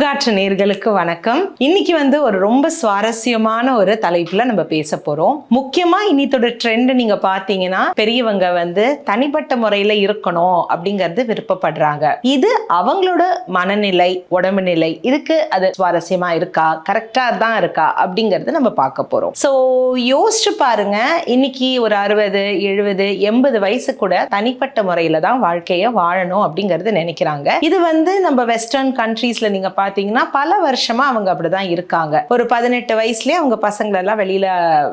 பூங்காற்று நேர்களுக்கு வணக்கம். இன்னைக்கு வந்து ஒரு ரொம்ப சுவாரஸ்யமான ஒரு தலைப்புல நம்ம பேச போறோம். முக்கியமா இன்னித்தோட ட்ரெண்ட் நீங்க பாத்தீங்கன்னா பெரியவங்க வந்து தனிப்பட்ட முறையில இருக்கணும் அப்படிங்கறது விருப்பப்படுறாங்க. இது அவங்களோட மனநிலை உடம்பு நிலை இதுக்கு அது சுவாரஸ்யமா இருக்கா? கரெக்டா தான் இருக்கா? அப்படிங்கறது நம்ம பார்க்க போறோம். ஸோ யோசிச்சு பாருங்க இன்னைக்கு ஒரு அறுபது எழுபது எண்பது வயசு கூட தனிப்பட்ட முறையில தான் வாழ்க்கைய வாழணும் அப்படிங்கறது நினைக்கிறாங்க. இது வந்து நம்ம வெஸ்டர்ன் கண்ட்ரீஸ்ல நீங்க பார்த்தீங்கன்னா பல வருஷமா அவங்க அப்படிதான் இருக்காங்க. ஒரு பதினெட்டு வயசுலயே அவங்க பசங்களெல்லாம் வெளியில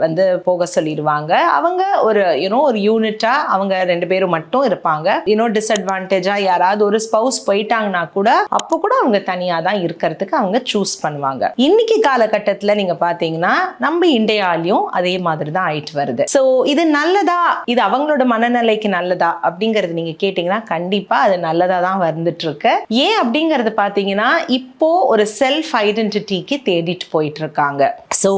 வந்து போக சொல்லிடுவாங்க. அவங்க ஒரு யூனோ ஒரு யூனிட்டா அவங்க ரெண்டு பேரும் மட்டும் இருப்பாங்க. யூனோ டிஸ்அட்வான்டேஜா யாராவது ஒரு ஸ்பவுஸ் போயிட்டாங்கன்னா கூட அப்போ கூட அவங்க தனியா தான் இருக்கிறதுக்கு அவங்க சூஸ் பண்ணுவாங்க. இன்னைக்கு காலகட்டத்துல நீங்க பாத்தீங்கன்னா நம்ம இண்டையாலையும் அதே மாதிரி தான் ஆயிட்டு வருது. ஸோ இது நல்லதா? இது அவங்களோட மனநிலைக்கு நல்லதா? அப்படிங்கறது நீங்க கேட்டீங்கன்னா கண்டிப்பா அது நல்லதா தான் வந்துட்டு இருக்கு. ஏன் அப்படிங்கறது பாத்தீங்கன்னா இப்போ இப்போது ஒரு செல்ஃப் ஐடென்டிட்டிக்கு தேடிட்டு போயிட்டுருக்காங்க. ஸோ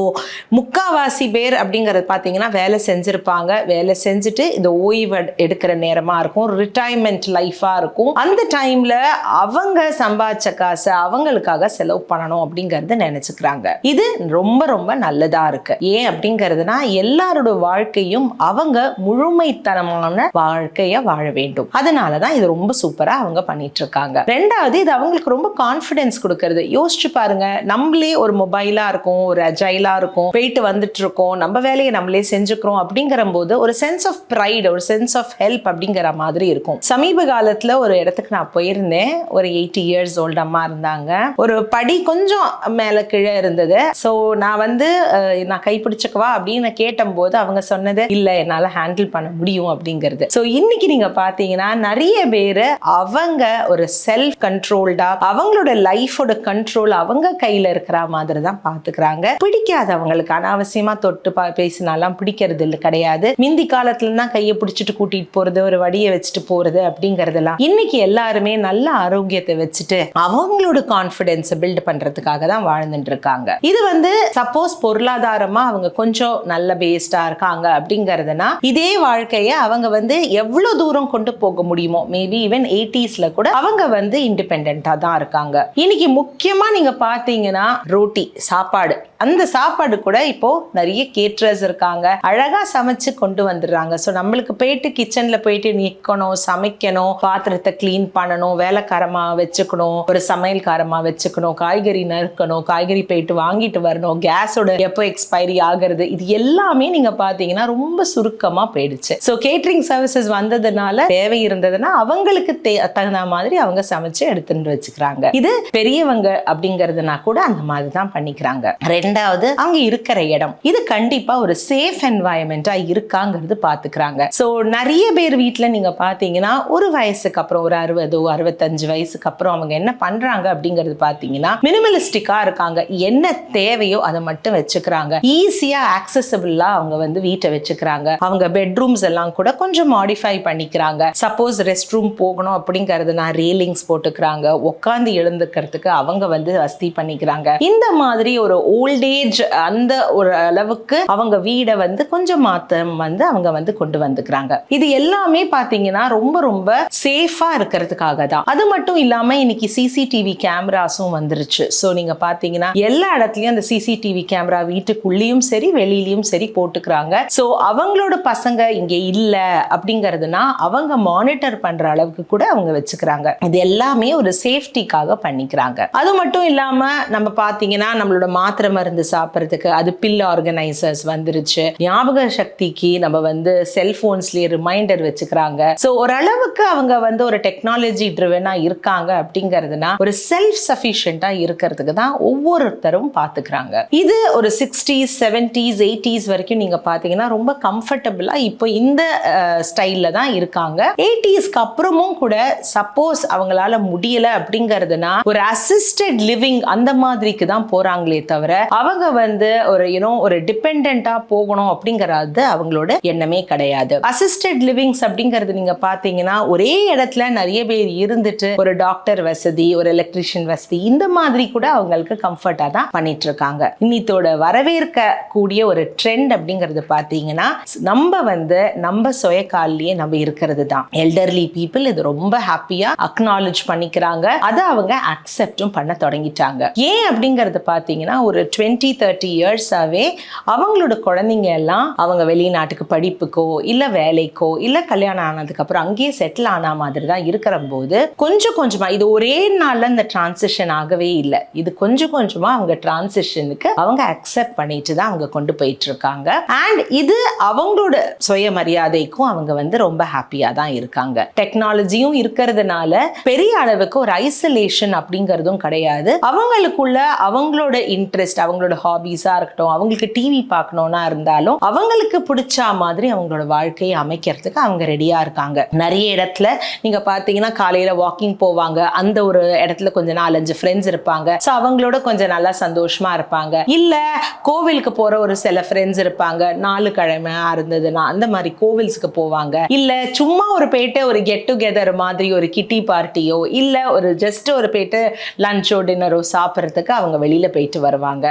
முக்காவாசி பேர் அப்படிங்கிறது பார்த்தீங்கன்னா வேலை செஞ்சுருப்பாங்க. வேலை செஞ்சுட்டு இந்த ஓய்வு எடுக்கிற நேரமாக இருக்கும். ரிட்டையர்மெண்ட் லைஃபாக இருக்கும். அந்த டைமில் அவங்க சம்பாதிச்ச காசை அவங்களுக்காக செலவு பண்ணணும் அப்படிங்கிறத நினச்சிக்கிறாங்க. இது ரொம்ப ரொம்ப நல்லதாக இருக்கு. ஏன் அப்படிங்கிறதுனா எல்லாரோட வாழ்க்கையும் அவங்க முழுமைத்தனமான வாழ்க்கையை வாழ வேண்டும். அதனால தான் இது ரொம்ப சூப்பராக அவங்க பண்ணிட்டு இருக்காங்க ரெண்டாவது இது அவங்களுக்கு ரொம்ப கான்ஃபிடென்ஸ் கொடுக்க கொடுக்கறது. யோசிச்சு பாருங்க நம்மளே ஒரு மொபைலா இருக்கும் ஒரு அஜைலா இருக்கும் போயிட்டு வந்துட்டு இருக்கோம் நம்ம வேலையை நம்மளே செஞ்சுக்கிறோம் அப்படிங்கிற போது ஒரு சென்ஸ் ஆஃப் ப்ரைட் ஒரு சென்ஸ் ஆஃப் ஹெல்ப் அப்படிங்கிற மாதிரி இருக்கும். சமீப காலத்துல ஒரு இடத்துக்கு நான் போயிருந்தேன். ஒரு எயிட்டி இயர்ஸ் ஓல்ட் அம்மா இருந்தாங்க. ஒரு படி கொஞ்சம் மேல கீழே இருந்தது. ஸோ நான் வந்து நான் கைப்பிடிச்சுக்கவா அப்படின்னு கேட்டபோது அவங்க சொன்னது இல்ல என்னால ஹேண்டில் பண்ண முடியும் அப்படிங்கிறது. ஸோ இன்னைக்கு நீங்க பாத்தீங்கன்னா நிறைய பேர் அவங்க ஒரு செல்ஃப் கண்ட்ரோல்டா அவங்களோட லைஃபோட கண்ட்ரோல் அவங்க கையில இருக்கிற மாதிரி தான் பாத்துக்கிறாங்க. பிடிக்காதவங்களுக்கு அவங்களுக்கு. அனாவசியமா தொட்டு பா- பேசினாலாம் பிடிக்கிறது இல்லை கிடையாது. மிந்தி காலத்துல தான் கையை பிடிச்சிட்டு கூட்டிட்டு போறது ஒரு வடியை வச்சுட்டு போறது அப்படிங்கிறதெல்லாம் இன்னைக்கு எல்லாருமே நல்ல ஆரோக்கியத்தை வச்சுட்டு அவங்களோட கான்ஃபிடென்ஸை பில்ட் பண்றதுக்காக தான் வாழ்ந்துட்டு இருக்காங்க. இது வந்து சப்போஸ் பொருளாதாரமா அவங்க கொஞ்சம் நல்ல பேஸ்டா இருக்காங்க அப்படிங்கறதுனா இதே வாழ்க்கையை அவங்க வந்து எவ்வளவு தூரம் கொண்டு போக முடியுமோ மேபி ஈவன் எயிட்டிஸில் கூட அவங்க வந்து இண்டிபெண்ட்டாக தான் இருக்காங்க. இன்னைக்கு முக்கியமா நீங்க பார்த்தீங்கன்னா ரோட்டி சாப்பாடு. அந்த சாப்பாடு கூட இப்போ நிறைய கேட்ரர்ஸ் இருக்காங்க. அழகா சமைச்சு கொண்டு வந்துடுறாங்க. ஸோ நம்மளுக்கு போயிட்டு கிச்சனில் போயிட்டு நிற்கணும் சமைக்கணும் பாத்திரத்தை க்ளீன் பண்ணணும் வேலைக்காரமா வச்சுக்கணும் ஒரு சமையல்காரமாக வச்சுக்கணும் காய்கறி நறுக்கணும் காய்கறி போயிட்டு வாங்கிட்டு வரணும் கேஸோட எப்போ எக்ஸ்பைரி ஆகுறது இது எல்லாமே நீங்க பார்த்தீங்கன்னா ரொம்ப சுருக்கமாக போயிடுச்சு. ஸோ கேட்ரிங் சர்வீசஸ் வந்ததுனால தேவை இருந்ததுன்னா அவங்களுக்கு தே- தகுந்த மாதிரி அவங்க சமைச்சு எடுத்துட்டு வச்சுக்கிறாங்க. இது பெரிய பெரியவங்க அப்படிங்கறதுனா கூட அந்த மாதிரி தான் பண்ணிக்கிறாங்க. ரெண்டாவது அவங்க இருக்கிற இடம். இது கண்டிப்பா ஒரு சேஃப் என்வாயன்மெண்டா இருக்காங்கிறது பாத்துக்கிறாங்க. ஸோ நிறைய பேர் வீட்டுல நீங்க பாத்தீங்கன்னா ஒரு வயசுக்கு அப்புறம் ஒரு அறுபதோ அறுபத்தஞ்சு வயசுக்கு அப்புறம் அவங்க என்ன பண்றாங்க அப்படிங்கிறது பாத்தீங்கன்னா மினிமலிஸ்டிக்கா இருக்காங்க. என்ன தேவையோ அதை மட்டும் வச்சுக்கிறாங்க. ஈஸியா ஆக்சசபிளா அவங்க வந்து வீட்டை வச்சுக்கிறாங்க. அவங்க பெட்ரூம்ஸ் எல்லாம் கூட கொஞ்சம் மாடிஃபை பண்ணிக்கிறாங்க. சப்போஸ் ரெஸ்ட் ரூம் போகணும் அப்படிங்கறதுனா ரீலிங்ஸ் போட்டுக்கிறாங்க. உட்காந்து எழுந்துக்கிறதுக்கு அவங்க வந்து வசதி பண்ணிக்கிறாங்க. இந்த மாதிரி ஒரு ஓல்டேஜ் அந்த ஒரு அளவுக்கு அவங்க வீடை வந்து கொஞ்சம் மாத்தம் வந்து அவங்க வந்து கொண்டு வந்துக்கிறாங்க. இது எல்லாமே பாத்தீங்கன்னா ரொம்ப ரொம்ப சேஃபா இருக்கிறதுக்காக தான். அது மட்டும் இல்லாம இன்னைக்கு சிசிடிவி கேமராஸும் வந்துருச்சு. ஸோ நீங்க பாத்தீங்கன்னா எல்லா இடத்துலயும் அந்த சிசிடிவி கேமரா வீட்டுக்குள்ளேயும் சரி வெளியிலயும் சரி போட்டுக்கிறாங்க. ஸோ அவங்களோட பசங்க இங்க இல்ல அப்படிங்கிறதுனா அவங்க மானிட்டர் பண்ற அளவுக்கு கூட அவங்க வச்சுக்கிறாங்க. இது எல்லாமே ஒரு சேஃப்டிக்காக பண்ணிக்கிறாங்க. அது மட்டும் இல்லாம நம்ம பாத்தீங்கன்னா நம்மளோட மாத்திரை மருந்து சாப்பிட்றதுக்கு அது பில் ஆர்கனைசர்ஸ் வந்துருச்சு. ஞாபக சக்திக்கு நம்ம வந்து செல்போன்ஸ்லயே ரிமைண்டர் வச்சுக்கிறாங்க. ஸோ ஓரளவுக்கு அவங்க வந்து ஒரு டெக்னாலஜி ட்ரிவனா இருக்காங்க அப்படிங்கிறதுனா ஒரு செல்ஃப் சஃபிஷியண்டா இருக்கிறதுக்கு தான் ஒவ்வொருத்தரும் பாத்துக்கிறாங்க. இது ஒரு சிக்ஸ்டீஸ் செவன்டீஸ் எயிட்டிஸ் வரைக்கும் நீங்க பாத்தீங்கன்னா ரொம்ப கம்ஃபர்டபுளா இப்போ இந்த ஸ்டைல்ல தான் இருக்காங்க. எயிட்டிஸ்க்கு அப்புறமும் கூட சப்போஸ் அவங்களால முடியல அப்படிங்கிறதுனா ஒரு அஸ் அசிஸ்டட் லிவிங் அந்த மாதிரிக்கு தான் போறாங்களே தவிர அவங்க வந்து ஒரு யூனோ ஒரு டிபெண்டா போகணும் அப்படிங்கறது அவங்களோட எண்ணமே கிடையாது. அசிஸ்டட் லிவிங்ஸ் அப்படிங்கிறது நீங்க பாத்தீங்கன்னா ஒரே இடத்துல நிறைய பேர் இருந்துட்டு ஒரு டாக்டர் வசதி ஒரு எலக்ட்ரிஷியன் வசதி இந்த மாதிரி கூட அவங்களுக்கு கம்ஃபர்ட்டா தான் பண்ணிட்டு இருக்காங்க இன்னித்தோட வரவேற்க கூடிய ஒரு ட்ரெண்ட் அப்படிங்கிறது பாத்தீங்கன்னா நம்ம வந்து நம்ம சுய காலிலேயே நம்ம இருக்கிறது தான். எல்டர்லி பீப்புள் இது ரொம்ப ஹாப்பியா அக்னாலேஜ் பண்ணிக்கிறாங்க. அதை அவங்க அக்செப்ட் அக்செப்டும் பண்ண தொடங்கிட்டாங்க. ஏன் அப்படிங்கறது பார்த்தீங்கன்னா ஒரு டுவெண்ட்டி தேர்ட்டி இயர்ஸாவே அவங்களோட குழந்தைங்க எல்லாம் அவங்க வெளிநாட்டுக்கு படிப்புக்கோ இல்ல வேலைக்கோ இல்ல கல்யாணம் ஆனதுக்கு அப்புறம் அங்கேயே செட்டில் ஆன மாதிரி தான் இருக்கிற போது கொஞ்சம் கொஞ்சமா இது ஒரே நாள்ல இந்த டிரான்சிஷன் ஆகவே இல்லை. இது கொஞ்சம் கொஞ்சமா அவங்க டிரான்சிஷனுக்கு அவங்க அக்செப்ட் பண்ணிட்டு தான் அவங்க கொண்டு போயிட்டு இருக்காங்க அண்ட் இது அவங்களோட சுயமரியாதைக்கும் அவங்க வந்து ரொம்ப ஹாப்பியா தான் இருக்காங்க. டெக்னாலஜியும் இருக்கிறதுனால பெரிய அளவுக்கு ஒரு ஐசோலேஷன் அப்படிங்கிறதும் கிடையாது. அவங்களுக்குள்ள அவங்களோட இன்ட்ரெஸ்ட் அவங்களோட ஹாபீஸாக இருக்கட்டும் அவங்களுக்கு டிவி பார்க்கணும்னா இருந்தாலும் அவங்களுக்கு பிடிச்ச மாதிரி அவங்களோட வாழ்க்கையை அமைக்கிறதுக்கு அவங்க ரெடியா இருக்காங்க. நிறைய இடத்துல நீங்க பார்த்தீங்கன்னா காலையில் வாக்கிங் போவாங்க. அந்த ஒரு இடத்துல கொஞ்சம் நாலஞ்சு ஃப்ரெண்ட்ஸ் இருப்பாங்க. ஸோ அவங்களோட கொஞ்சம் நல்லா சந்தோஷமா இருப்பாங்க. இல்ல கோவிலுக்கு போற ஒரு சில ஃப்ரெண்ட்ஸ் இருப்பாங்க. நாலு கிழமையா இருந்ததுன்னா அந்த மாதிரி கோவில்ஸ்க்கு போவாங்க. இல்லை சும்மா ஒரு போயிட்டு ஒரு கெட் டுகெதர் மாதிரி ஒரு கிட்டி பார்ட்டியோ இல்லை ஒரு ஜஸ்ட் ஒரு போயிட்டு லஞ்சோ டின்னரோ சாப்பிட்றதுக்கு அவங்க வெளியில் போயிட்டு வருவாங்க.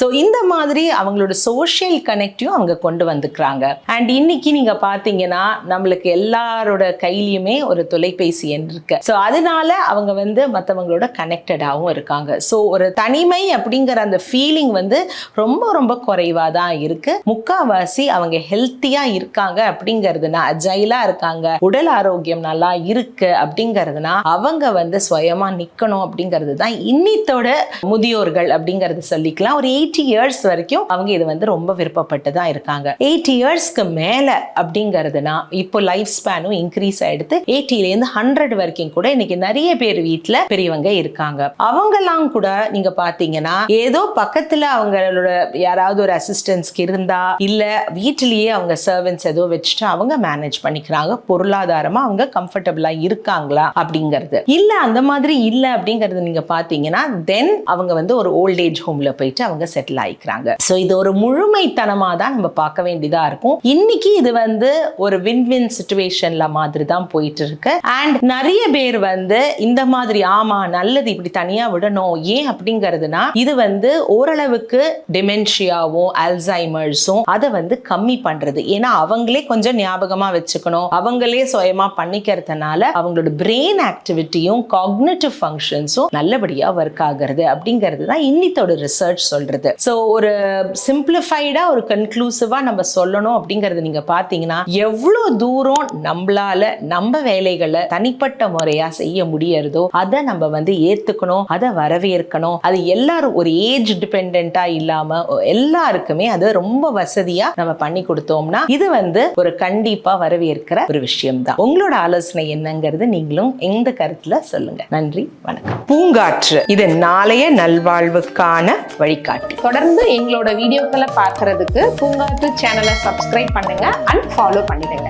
ஸோ இந்த மாதிரி அவங்களோட சோஷியல் கனெக்டையும் அவங்க கொண்டு வந்துக்கிறாங்க. அண்ட் இன்னைக்கு நீங்கள் பார்த்தீங்கன்னா நம்மளுக்கு எல்லாரோட கையிலையுமே ஒரு தொலைபேசி எண் இருக்கு. ஸோ அதனால அவங்க வந்து மற்றவங்களோட கனெக்டடாகவும் இருக்காங்க. ஸோ ஒரு தனிமை அப்படிங்கிற அந்த ஃபீலிங் வந்து ரொம்ப ரொம்ப குறைவாக தான் இருக்கு. முக்காவாசி அவங்க ஹெல்த்தியாக இருக்காங்க அப்படிங்கிறதுனா அஜைலாக இருக்காங்க. உடல் ஆரோக்கியம் நல்லா இருக்கு அப்படிங்கிறதுனா அவங்க வந்து சுயமாக நிற்கணும் அப்படிங்கிறது தான் இன்னித்தோட முதியோர்கள் அப்படிங்கறது சொல்லிக்கலாம். ஒரு எயிட்டி இயர்ஸ் வரைக்கும் அவங்க இது வந்து ரொம்ப விருப்பப்பட்டு தான் இருக்காங்க எயிட்டி இயர்ஸ்க்கு மேல அப்படிங்கிறதுனா இப்போ லைஃப் ஸ்பேனும் இன்க்ரீஸ் ஆகிடுது 80 இருந்து ஹண்ட்ரட் வரைக்கும் கூட இன்னைக்கு நிறைய பேர் வீட்ல பெரியவங்க இருக்காங்க. அவங்கெல்லாம் கூட நீங்க பாத்தீங்கன்னா ஏதோ பக்கத்துல அவங்களோட யாராவது ஒரு அசிஸ்டன்ஸ்க்கு இருந்தா இல்ல வீட்டிலேயே அவங்க சர்வன்ஸ் ஏதோ வச்சுட்டு அவங்க மேனேஜ் பண்ணிக்கிறாங்க. பொருளாதாரமா அவங்க கம்ஃபர்டபுளா இருக்காங்களா அப்படிங்கிறது. இல்ல அந்த மாதிரி இல்ல அப்படிங்கறது நீங்க பாத்தீங்கன்னா தென் அவங்க வந்து ஒரு ஓல்ட் ஏஜ் ஹோம்ல போயிட்டு அவங்க செட்டில் ஆகிக்கிறாங்க ஸோ இது ஒரு முழுமைத்தனமா தான் நம்ம பார்க்க வேண்டியதா இருக்கும். இன்னைக்கு இது வந்து ஒரு வின் வின் சுச்சுவேஷன்ல மாதிரி தான் போயிட்டு இருக்கு அண்ட் நிறைய பேர் வந்து இந்த மாதிரி ஆமா நல்லது இப்படி தனியா விடணும் ஏன் அப்படிங்கிறதுனா இது வந்து ஓரளவுக்கு டிமென்ஷியாவும் அல்சைமர்ஸும் அதை வந்து கம்மி பண்றது. ஏன்னா அவங்களே கொஞ்சம் ஞாபகமா வச்சுக்கணும். அவங்களே சுயமா பண்ணிக்கிறதுனால அவங்களோட பிரெயின் ஆக்டிவிட்டியும் காக்னேட்டிவ் ஃபங்க்ஷன்ஸும் நல்ல நல்லபடியாக ஒர்க் ஆகுறது அப்படிங்கிறது தான் இன்னித்தோட ரிசர்ச் சொல்றது. ஸோ ஒரு சிம்பிளிஃபைடா ஒரு கன்க்ளூசிவாக நம்ம சொல்லணும் அப்படிங்கிறது நீங்க பார்த்தீங்கன்னா எவ்வளவு தூரம் நம்மளால நம்ம வேலைகளை தனிப்பட்ட முறையா செய்ய முடியறதோ அதை நம்ம வந்து ஏத்துக்கணும் அதை வரவேற்கணும். அது எல்லாரும் ஒரு ஏஜ் டிபெண்ட்டாக இல்லாம எல்லாருக்குமே அது ரொம்ப வசதியா நம்ம பண்ணி கொடுத்தோம்னா இது வந்து ஒரு கண்டிப்பா வரவேற்கிற ஒரு விஷயம் தான் உங்களோட ஆலோசனை என்னங்கிறது நீங்களும் எந்த கருத்துல சொல்லுங்க. நன்றி வணக்கம். பூங்காற்று. இது நாளைய நல்வாழ்வுக்கான வழிகாட்டி. தொடர்ந்து எங்களோட வீடியோக்களை பார்க்கறதுக்கு பூங்காற்று சேனலை சப்ஸ்கிரைப் பண்ணுங்க அண்ட் ஃபாலோ பண்ணிடுங்க.